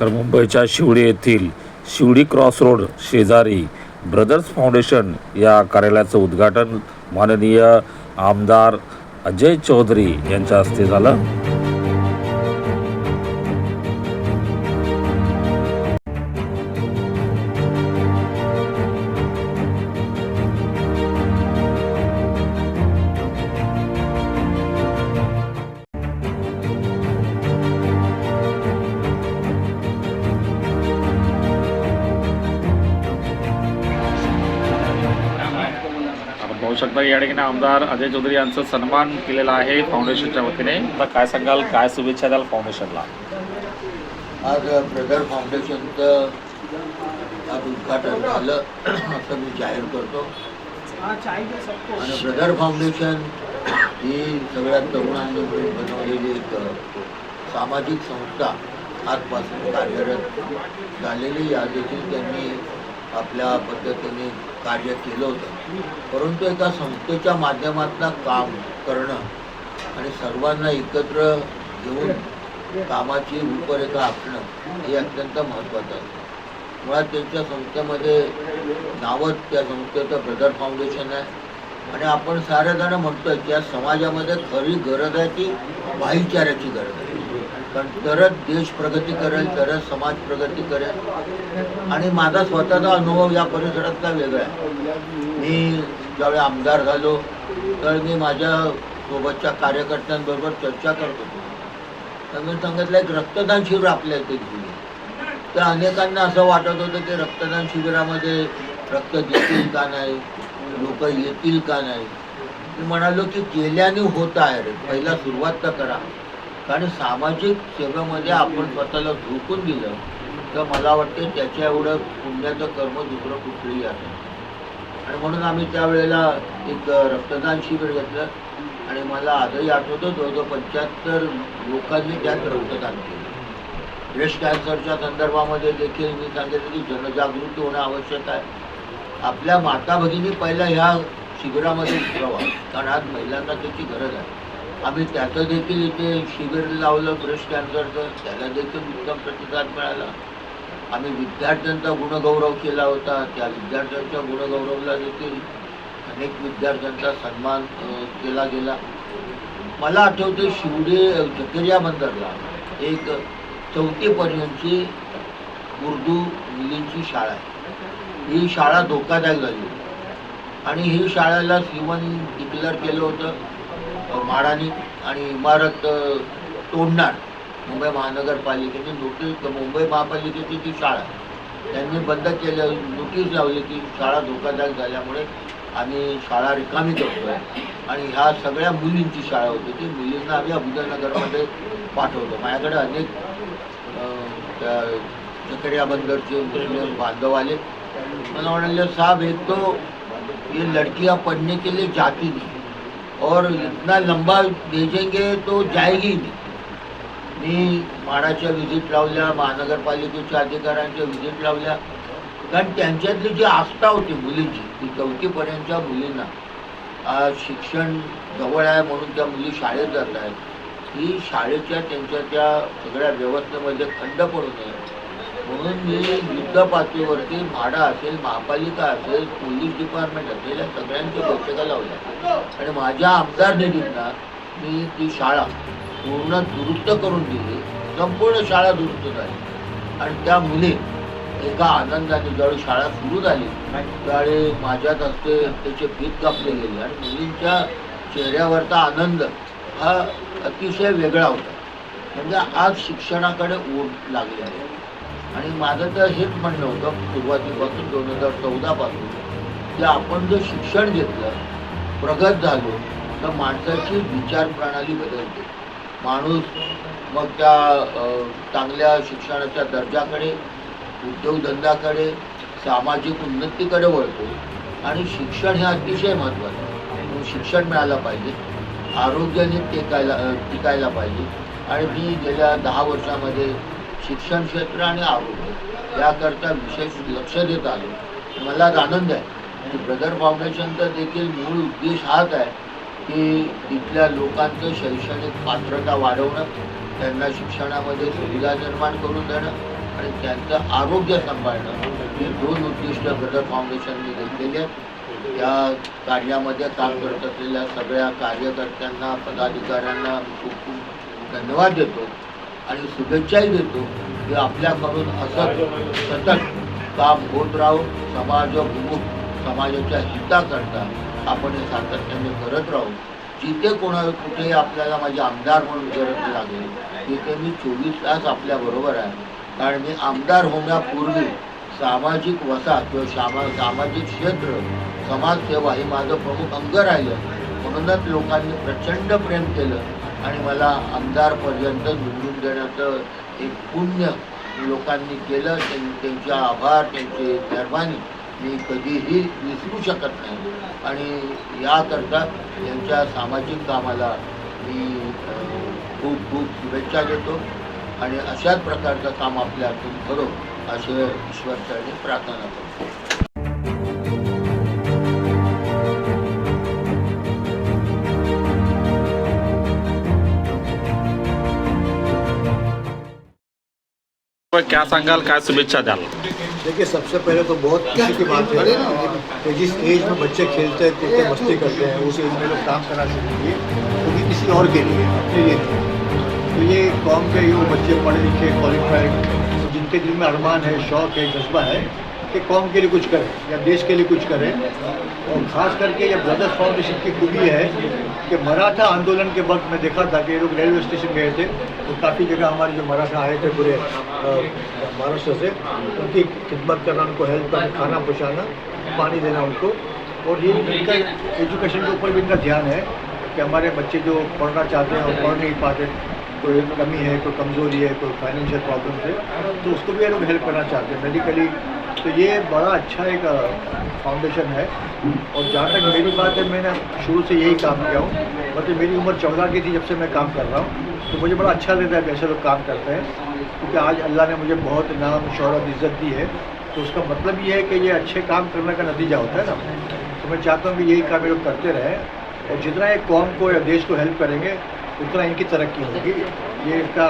तर मुंबईच्या शिवडी येथील शिवडी क्रॉस रोड शेजारी ब्रदर्स फाउंडेशन या कार्यालयाचं उद्घाटन माननीय आमदार अजय चौधरी यांच्या हस्ते झालं. शकता या ठिकाणी आमदार अजय चौधरी यांचा सन्मान केलेला आहे फाउंडेशनच्या वतीने. आता काय सांगाल? काय शुभेच्छा द्याल फाउंडेशनला आज ब्रदर फाउंडेशनचं आज उद्घाटन झालं. असं मी जाहीर करतो. आणि ब्रदर फाउंडेशन ही सगळ्या तरुणांनी मिळून बनवलेली एक सामाजिक संस्था आजपासून कार्यरत झालेली. या देखील त्यांनी आपल्या पद्धतीने कार्य केलं होतं. परंतु एका संस्थेच्या माध्यमातून काम करणं आणि सर्वांना एकत्र घेऊन कामाची रूपरेखा आखणं हे अत्यंत महत्त्वाचं आहे. मुळात त्यांच्या संस्थेमध्ये नावच त्या संस्थेचं ब्रदर फाउंडेशन आहे. आणि आपण सारेजण म्हणतोय की या समाजामध्ये खरी गरज आहे ती भाईचाऱ्याची गरज आहे. कारण तरच देश प्रगती करेल तरच समाज प्रगती करेल. आणि माझा स्वतःचा अनुभव या परिसरातला वेगळा आहे. मी ज्यावेळी आमदार झालो तर मी माझ्या सोबतच्या कार्यकर्त्यांबरोबर चर्चा करत. होतो तर मी सांगितलं एक रक्तदान शिबिर आपल्या इथे तर अनेकांना असं वाटत होतं की रक्तदान शिबिरामध्ये रक्त देतील का नाही लोक येतील का नाही. मी म्हणालो की केल्याने होत आहे रे पहिला सुरुवात तर करा. कारण सामाजिक सेवेमध्ये आपण स्वतःला झोकून दिलं तर मला वाटते त्याच्या एवढं पुण्याचं कर्म दुसरं कुठलंही आहे. आणि म्हणून आम्ही त्यावेळेला एक रक्तदान शिबिर घेतलं आणि मला आजही आठवतं हजार पंच्याहत्तर लोकांनी त्यात रक्तदान केलं. ब्रेस्ट कॅन्सरच्या संदर्भामध्ये देखील मी सांगितलं की जनजागृती होणं आवश्यक आहे. आपल्या माता भगिनी पहिल्या ह्या शिबिरामध्ये उतरावा कारण आज महिलांना त्याची गरज आहे. आम्ही त्याचं देखील इथे शिबिर लावलं ब्रेस्ट कॅन्सरचं. त्याला देखील उत्तम प्रतिसाद मिळाला. आम्ही विद्यार्थ्यांचा गुणगौरव केला होता. त्या विद्यार्थ्यांच्या गुणगौरवला देखील अनेक विद्यार्थ्यांचा सन्मान केला गेला. मला आठवतं शिवडे झकरिया बंदरला एक चौथीपर्यंतची उर्दू मुलींची शाळा आहे. ही शाळा धोकादायक झाली आणि ही शाळेला सीवन डिक्लेअर केलं होतं. माडानी म्हाडानी आणि इमारत तोडणार मुंबई महानगरपालिकेची नोटीस मुंबई महापालिकेची ती शाळा. त्यांनी बंद केल्या नोटीस लावली की शाळा धोकादायक झाल्यामुळे आम्ही शाळा रिकामी करतोय. आणि ह्या सगळ्या मुलींची शाळा होती ती. मुलींना आम्ही अबुदनगरमध्ये पाठवतो. माझ्याकडे अनेक त्या चकरिया बंदरचे मुस्लिम बांधव आले. मला म्हणाले साहेब एक तो ये लडकिया पढ़ने के लिए जाती नहीं. और इतना लंबा भेजेंगे तो जाएगी नाही। नहीं मी माडाच्या व्हिजिट लावल्या महानगरपालिकेच्या अधिकाऱ्यांच्या व्हिजिट लावल्या. कारण त्यांच्यातली जी आस्था होती मुलींची ती चौथीपर्यंतच्या मुलींना. शिक्षण जवळ आहे म्हणून त्या मुली शाळेत जात आहेत. ही शाळेच्या त्यांच्या त्या सगळ्या व्यवस्थेमध्ये खंड पडू नये. म्हणून मी युद्ध पातळीवरती म्हाडा असेल महापालिका असेल पोलीस डिपार्टमेंट असेल या सगळ्यांच्या बैठका लावल्या. आणि माझ्या आमदार निधींना मी ती शाळा पूर्ण दुरुस्त करून दिली. संपूर्ण शाळा दुरुस्त झाली. आणि त्या मुली एका आनंदाने ज्यावेळी शाळा सुरू झाली त्यावेळी माझ्यात हस्ते त्याचे भीत कापले गेले. आणि मुलींच्या चेहऱ्यावरचा आनंद हा अतिशय वेगळा होता. म्हणजे आज शिक्षणाकडे ओढ लागली आहे. आणि माझं तर हेच म्हणणं होतं सुरुवातीपासून दोन हजार चौदापासून की आपण जर शिक्षण घेतलं प्रगत झालो तर माणसाची विचार प्रणाली बदलते. माणूस मग त्या चांगल्या शिक्षणाच्या दर्जाकडे उद्योगधंद्याकडे सामाजिक उन्नतीकडे वळतो. आणि शिक्षण हे अतिशय महत्त्वाचं आहे. शिक्षण मिळालं पाहिजे आरोग्याने टेकायला टिकायला पाहिजे. आणि मी गेल्या दहा वर्षामध्ये शिक्षण क्षेत्र आणि आरोग्य याकरता विशेष लक्ष देत आलो. मला आनंद आहे. की ब्रदर फाउंडेशनचा देखील मूळ उद्देश हाच आहे की तिथल्या लोकांचं शैक्षणिक पात्रता वाढवणं त्यांना शिक्षणामध्ये सुविधा निर्माण करून देणं आणि त्यांचं आरोग्य सांभाळणं हे दोन उद्दिष्ट ब्रदर फाउंडेशनने घेतलेली आहेत. या कार्यामध्ये काम करत असलेल्या सगळ्या कार्यकर्त्यांना पदाधिकाऱ्यांना खूप खूप धन्यवाद देतो. आणि शुभेच्छाही देतो की आपल्याकडून असं सतत काम होत राहू. समाजभिमुख समाजाच्या हिताकरता आपण हे सातत्याने करत राहू. जिथे कोणा कुठेही आपल्याला माझे आमदार म्हणून गरज लागेल तिथे मी चोवीस तास आपल्याबरोबर आहे. कारण मी आमदार होण्यापूर्वी सामाजिक वसाहत किंवा सामा सामाजिक क्षेत्र समाजसेवा हे माझं प्रमुख अंग राहिलं. म्हणूनच लोकांनी प्रचंड प्रेम केलं. आणि मला आमदारपर्यंत निवडून देण्याचं एक पुण्य लोकांनी केलं. त्यां- त्यांचे आभार त्यांचे मेहरबानी मी कधीही विसरू शकत नाही. आणि याकरता यांच्या सामाजिक कामाला मी खूप खूप शुभेच्छा देतो. आणि अशाच प्रकारचं काम आपल्या हातून करो असे ईश्वरचरणी प्रार्थना करतो. काय सांगाल, काय शुभेच्छा द्याल देखिए, सबसे पहले तो बहुत खुशी की बात है कि जिस एज में बच्चे खेलते हैं कूदते मस्ती करते हैं, उस एज में लोग काम करा सकेंगे क्योंकि किसी और के लिए, अपने लिए। तो ये कौम के ये बच्चे पढ़े लिखे क्वालिफाइड जिनके दिल में अरमान है, शौक है, जज्बा है, कि कौम के लिए कुछ करें या देश के लिए कुछ करें। और ख़ास करके ये ब्रदर्स फाउंडेशन की खूबी है कि मराठा आंदोलन के वक्त में देखा था कि लोग रेलवे स्टेशन गए थे तो काफ़ी जगह हमारे जो मराठा आए थे पूरे महाराष्ट्र से, उनकी खिदमत करना, उनको हेल्प करना, खाना पहुँचाना, पानी देना उनको। और ये इनका एजुकेशन के ऊपर भी इनका ध्यान है कि हमारे बच्चे जो पढ़ना चाहते हैं और पढ़ नहीं पाते, कोई कमी है, कोई कमज़ोरी है, कोई फाइनेंशियल प्रॉब्लम है तो उसको भी ये लोग हेल्प करना चाहते हैं। मेडिकली तो ये बड़ा अच्छा एक फाउंडेशन है। और जहाँ तक मेरी बात है, मैंने शुरू से यही काम किया हूँ। मतलब मेरी उम्र चौदह की थी जब से मैं काम कर रहा हूँ। तो मुझे बड़ा अच्छा लगता है कि ऐसे लोग काम करते हैं। क्योंकि आज अल्लाह ने मुझे बहुत नाम, शहरत, इज़्ज़त दी है। तो उसका मतलब ये है कि ये अच्छे काम करने का नतीजा होता है ना। तो मैं चाहता हूँ कि यही काम ये लोग करते रहें। और जितना ये कौम को या देश को हेल्प करेंगे, उतना इनकी तरक्की होगी। ये इनका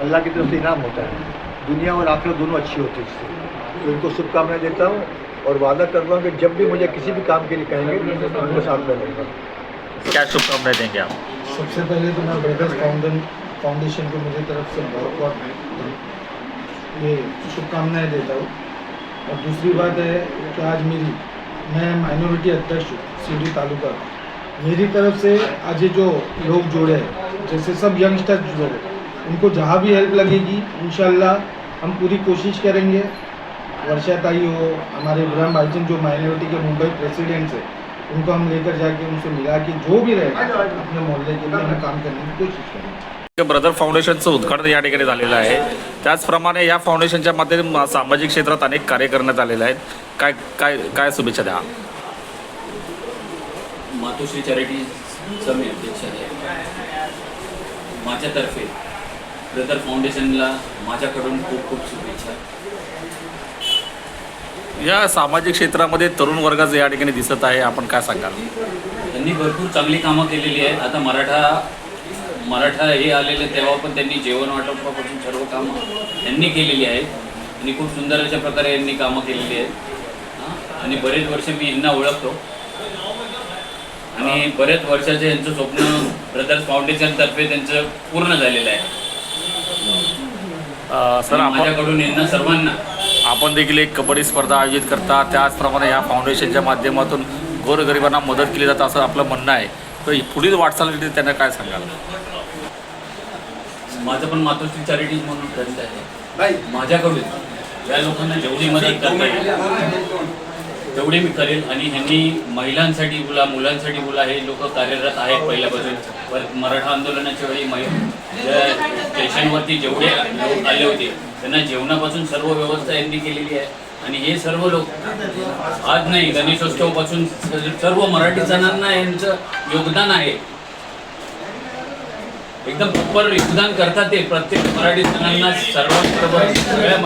अल्लाह की तरफ़ से इनाम होता है। दुनिया और आखिरत दोनों अच्छी होती है इससे। तो इनको शुभकामनाएँ देता हूँ और वादा करता हूँ कि जब भी मुझे किसी भी काम के लिए कहेंगे मैं उनके साथ में रहूँगा क्या शुभकामनाएँ देंगे आप? सबसे पहले तो मैं ब्रदर्स फाउंडन फाउंडेशन को मेरी तरफ़ से बहुत बहुत ये शुभकामनाएँ देता हूँ। और दूसरी बात है कि आज मेरी मैं माइनॉरिटी अध्यक्ष हूँ सीडी तालुका मेरी तरफ़ से आज ये जो लोग जुड़े हैं जैसे सब यंगस्टर्स जुड़े हैं उनको जहाँ भी हेल्प लगेगी इन हम पूरी कोशिश करेंगे वर्षा ताई हो हमारे इब्राहिम भाईचंद जो माइनॉरिटी के मुंबई प्रेसिडेंट्स है उनको हम लेकर जाके उनसे मिला के जो भी रहेगा अपने मोहल्ले के लिए हम काम करने की कोशिश करेंगे ब्रदर फाउंडेशनचं उद्घाटन या ठिकाणी झालेलं आहे. त्याचप्रमाणे या फाउंडेशनच्या माध्यमातून सामाजिक क्षेत्रात अनेक कार्य करण्यात आलेले आहेत. काय काय काय शुभेच्छा द्या? मातोश्री चॅरिटीचं मी अध्यक्ष आहे. माझ्यातर्फे ब्रदर फाउंडेशनला माझ्याकडून खूप खूप शुभेच्छा. या सामाजिक क्षेत्रामध्ये तरुण वर्गाचं या ठिकाणी दिसत आहे. आपण काय सांगाल? त्यांनी भरपूर चांगली कामं केलेली आहेत. आता मराठा मराठा हे आलेले तेव्हा पण त्यांनी जेवण वाटपापासून सर्व कामं त्यांनी केलेली आहेत. आणि खूप सुंदर अशा प्रकारे यांनी कामं केलेली आहेत. आणि बरेच वर्ष मी यांना ओळखतो. आणि बरेच वर्षाचे यांचं स्वप्न ब्रदर्स फाउंडेशनतर्फे त्यांचं पूर्ण झालेलं आहे. सर माझ्याकडून यांना सर्वांना आपण देखील एक कबड्डी स्पर्धा आयोजित करता. त्याचप्रमाणे या फाउंडेशनच्या माध्यमातून गोरगरिबांना मदत केली जातं असं आपलं म्हणणं आहे. तर पुढील वाटचालीसाठी त्यांना काय सांगाल? माझं पण मातोश्री चॅरिटीज म्हणून ग्रंथ आहे. माझ्याकडून या लोकांना जेवढी मदत करता येईल. तेवढे मी करेल आणि ह्यांनी महिलांसाठी बोला मुलांसाठी बोला हे लोक कार्यरत आहेत पहिल्यापासून. परत मराठा आंदोलनाच्या वेळी महिला स्टेशनवरती जेवढे लोक आले होते त्यांना जेवणापासून सर्व व्यवस्था यांनी केलेली आहे. आणि हे सर्व लोक आज नाही गणेशोत्सवपासून सर्व मराठी सणांना यांचं योगदान आहे. एकदम प्रॉपर योगदान करतात ते प्रत्येक मराठी सणांना सर्वांबरोबर. सगळ्या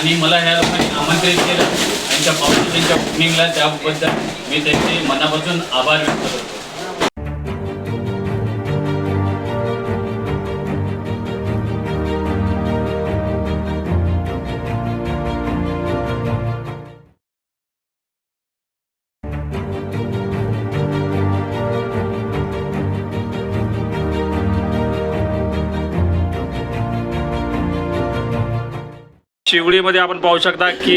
आणि मला ह्या लोकांनी आमंत्रित केलं त्यांच्या फाउंडेशनच्या ओपनिंगला त्याबद्दल मी त्यांचे मनापासून आभार व्यक्त करतो. शिवडीमध्ये आपण पाहू शकता की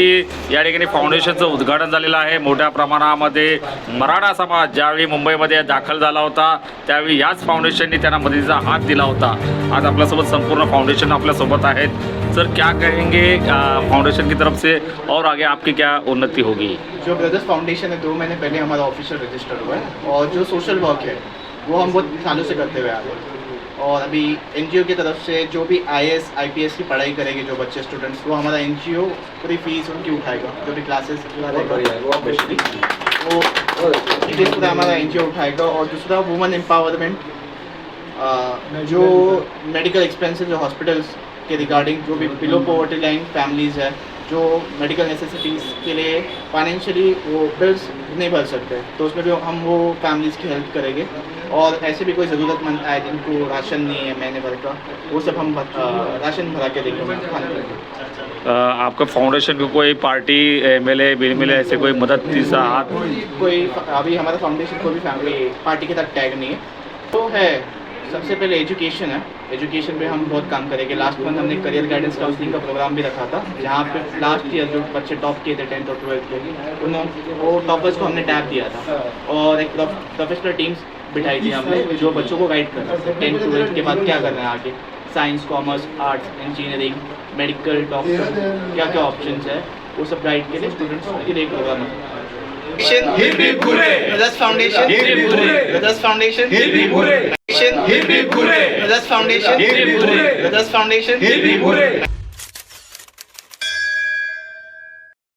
या ठिकाणी फाउंडेशनचं उद्घाटन झालेलं आहे. मोठ्या प्रमाणामध्ये मराठा समाज ज्यावेळी मुंबईमध्ये दाखल झाला होता त्यावेळी याच फाउंडेशननी त्यांना मदतीचा हात दिला होता. आज आपल्यासोबत संपूर्ण फाउंडेशन आपल्यासोबत आहेत. सर क्या कहेंगे फाउंडेशन की तरफ से और आगे आपकी क्या उन्नति होगी? जो ब्रदर्स फाउंडेशन है दो महीने पहले हमारा ऑफिशियल रजिस्टर हुआ है और जो सोशल वर्क है वो हम बहुत सालों से करते हुए आ रहे हैं। और अभी एनजीओ की तरफ़ से जो भी I S I P S की पढ़ाई करेंगे जो बच्चे स्टूडेंट्स वो हमारा एन जी पूरी फ़ीस उनकी उठाएगा जो भी क्लासेस स्पेशली वो फ़ीस पूरा हमारा एनजीओ उठाएगा। और दूसरा वुमेन एम्पावरमेंट जो मेडिकल एक्सपेंसेस जो हॉस्पिटल्स के रिगार्डिंग जो भी बिलो पॉवर्टी लाइन फैमिलीज़ है जो मेडिकल नेसेसिटीज़ के लिए फाइनेंशियली वो बिल्स नहीं भर सकते। तो उसमें भी हम वो फैमिलीज़ की हेल्प करेंगे। और ऐसे भी कोई ज़रूरतमंद आए जिनको राशन नहीं है महीने भर का वो सब हम राशन भरा के देंगे। के आपका फाउंडेशन को कोई पार्टी एम एल एल ऐसे कोई मदद कोई अभी हमारा फाउंडेशन कोई भी फैमिली पार्टी के साथ टैग नहीं है। तो है सबसे पहले एजुकेशन है। एजुकेशन पे हम बहुत काम करेंगे। लास्ट मंथ हमने करियर गाइडेंस काउंसलिंग का प्रोग्राम भी रखा था, जहाँ पे लास्ट ईयर जो बच्चे टॉप किए थे टेंथ और ट्वेल्थ के उन्होंने वो टॉपर्स को हमने टैप दिया था। और एक प्रोफेशनल टीम्स बिठाई थी हमने, जो बच्चों को गाइड कर रहे टेंथ ट्वेल्थ के बाद क्या करना है आगे? Science commerce arts engineering medical doctor क्या क्या ऑप्शन है? वो सब गाइड के लिए स्टूडेंट्स के लिए प्रोग्राम है। He'll be Pure. Foundation. He'll be Foundation. He'll be Pure. He'll Foundation. He'll be Foundation. He'll.